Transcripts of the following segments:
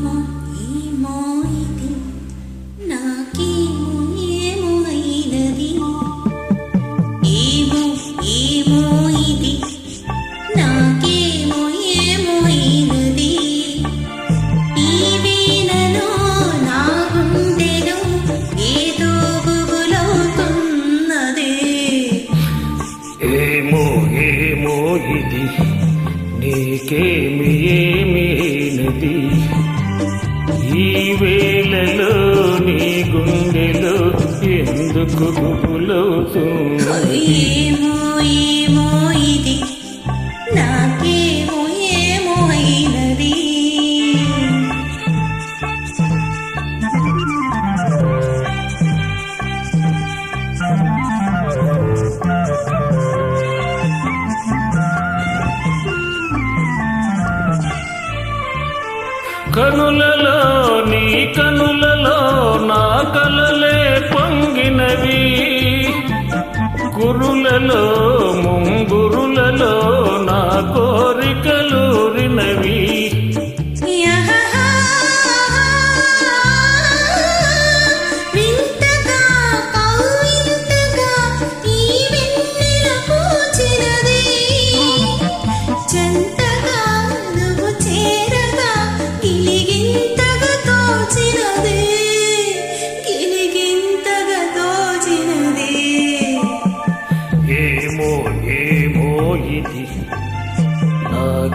ఏమో ఏమో ఇది? నాకేమో ఏమో అయినది? ఏమో ఏమో ఇది? నాకేమో ఏమో అయినది? ఈ వీణలో నా గుండెలో ఏదో గుబులవుతున్నదే ఏమో ఏమో ఇది? నీకేమి ఈ వేళలో నీ గుండెలో ఎందుకు గుబులవుతుంది? ఏమో ఏమో ఇది నాకేమో ఏమో అయినది. కనులలో నీ కనులలో నా కలలే పొంగినవి. గురులలో ముంగురులలో నా కోరికలూరినవి.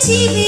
TV.